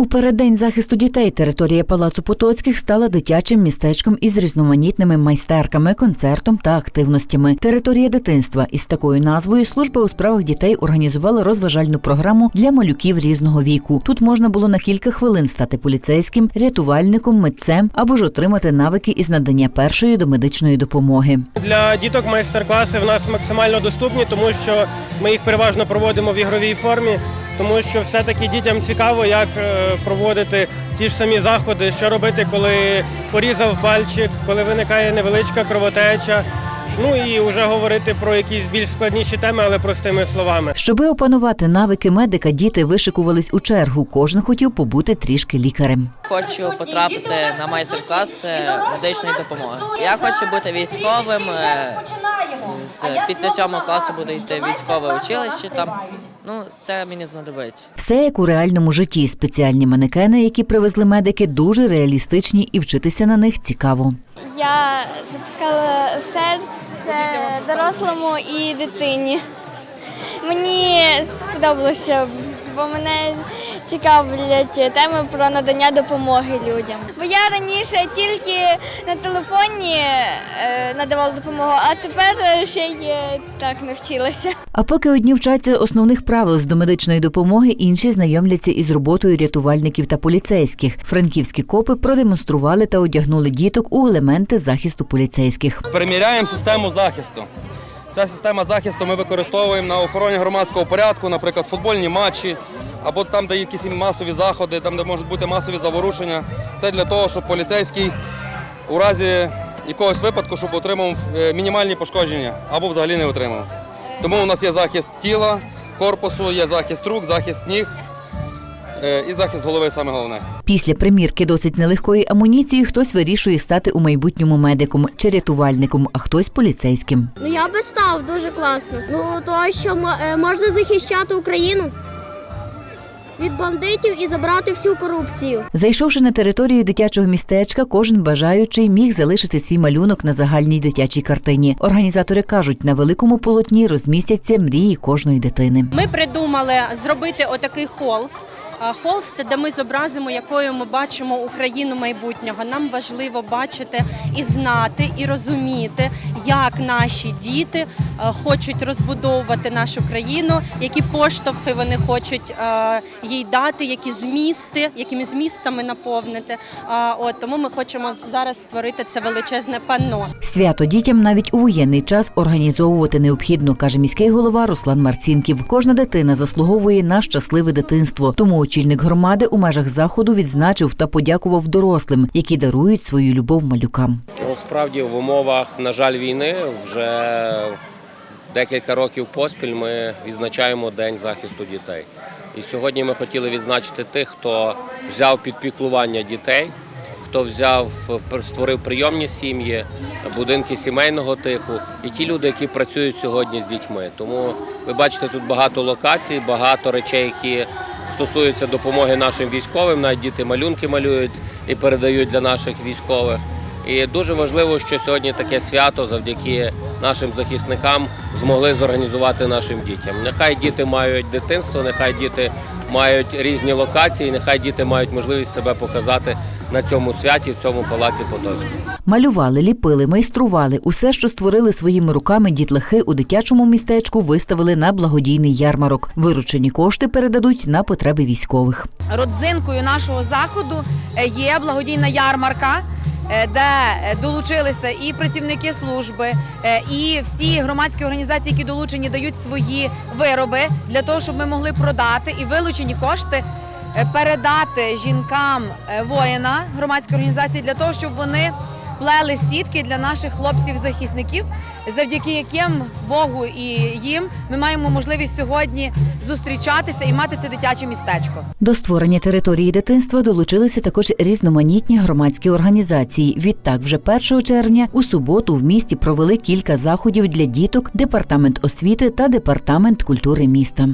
У переддень захисту дітей територія Палацу Потоцьких стала дитячим містечком із різноманітними майстерками, концертом та активностями. Територія дитинства із такою назвою служба у справах дітей організувала розважальну програму для малюків різного віку. Тут можна було на кілька хвилин стати поліцейським, рятувальником, митцем або ж отримати навики із надання першої домедичної допомоги. Для діток майстер-класи в нас максимально доступні, тому що ми їх переважно проводимо в ігровій формі, тому що все-таки дітям цікаво, як е, проводити ті ж самі заходи, що робити, коли порізав пальчик, коли виникає невеличка кровотеча. Ну і вже говорити про якісь більш складніші теми, але простими словами. Щоби опанувати навики медика, діти вишикувались у чергу. Кожен хотів побути трішки лікарем. Хочу потрапити на майстер-клас е, медичної допомоги. Я хочу бути військовим. З- Після сьомого класу буду йти військове училище. Там ну це мені знадобиться. Все як у реальному житті. Спеціальні манекени, які привезли медики, дуже реалістичні і вчитися на них цікаво. Я запускала серце дорослому і дитині. Мені сподобалося, бо мене цікавлять теми про надання допомоги людям. Бо я раніше тільки на телефоні е, надавала допомогу, а тепер ще й е, так навчилася. А поки одні вчаться основних правил з домедичної допомоги, інші знайомляться із роботою рятувальників та поліцейських. Франківські копи продемонстрували та одягнули діток у елементи захисту поліцейських. Переміряємо систему захисту. Ця система захисту ми використовуємо на охороні громадського порядку, наприклад, футбольні матчі, або там, де є якісь масові заходи, там, де можуть бути масові заворушення. Це для того, щоб поліцейський у разі якогось випадку, щоб отримав е, мінімальні пошкодження або взагалі не отримав. Тому у нас є захист тіла, корпусу, є захист рук, захист ніг е, і захист голови саме головне. Після примірки досить нелегкої амуніції хтось вирішує стати у майбутньому медиком чи рятувальником, а хтось поліцейським. Ну я би став дуже класно. Ну то що е, можна захищати Україну від бандитів і забрати всю корупцію. Зайшовши на територію дитячого містечка, кожен бажаючий міг залишити свій малюнок на загальній дитячій картині. Організатори кажуть, на великому полотні розмістяться мрії кожної дитини. Ми придумали зробити отакий холст. Холст, де ми зобразимо, якою ми бачимо Україну майбутнього. Нам важливо бачити і знати, і розуміти, як наші діти е, хочуть розбудовувати нашу країну, які поштовхи вони хочуть е, їй дати, які змісти, якими змістами наповнити. А, От тому ми хочемо зараз створити це величезне панно. Свято дітям навіть у воєнний час організовувати необхідно, каже міський голова Руслан Марцінків. Кожна дитина заслуговує на щасливе дитинство. Тому очільник громади у межах заходу відзначив та подякував дорослим, які дарують свою любов малюкам. Ну, справді в умовах, на жаль, війни вже декілька років поспіль ми відзначаємо День захисту дітей. І сьогодні ми хотіли відзначити тих, хто взяв під піклування дітей, хто взяв, створив прийомні сім'ї, будинки сімейного типу, і ті люди, які працюють сьогодні з дітьми. Тому ви бачите тут багато локацій, багато речей, які стосуються допомоги нашим військовим. Навіть діти малюнки малюють і передають для наших військових. І дуже важливо, що сьогодні таке свято завдяки нашим захисникам змогли зорганізувати нашим дітям. Нехай діти мають дитинство, нехай діти мають різні локації, нехай діти мають можливість себе показати на цьому святі, в цьому палаці Потоцькому. Малювали, ліпили, майстрували. Усе, що створили своїми руками дітлахи у дитячому містечку, виставили на благодійний ярмарок. Виручені кошти передадуть на потреби військових. родзинкою нашого заходу е, є благодійна ярмарка. Де е, долучилися і працівники служби, е, і всі громадські організації, які долучені, дають свої вироби для того, щоб ми могли продати і вилучені кошти е, передати жінкам воїна громадської організації для того, щоб вони плели сітки для наших хлопців-захисників, завдяки яким Богу і їм ми маємо можливість сьогодні зустрічатися і мати це дитяче містечко. До створення території дитинства долучилися також різноманітні громадські організації. Відтак, вже 1 червня у суботу в місті провели кілька заходів для діток, департамент освіти та департамент культури міста.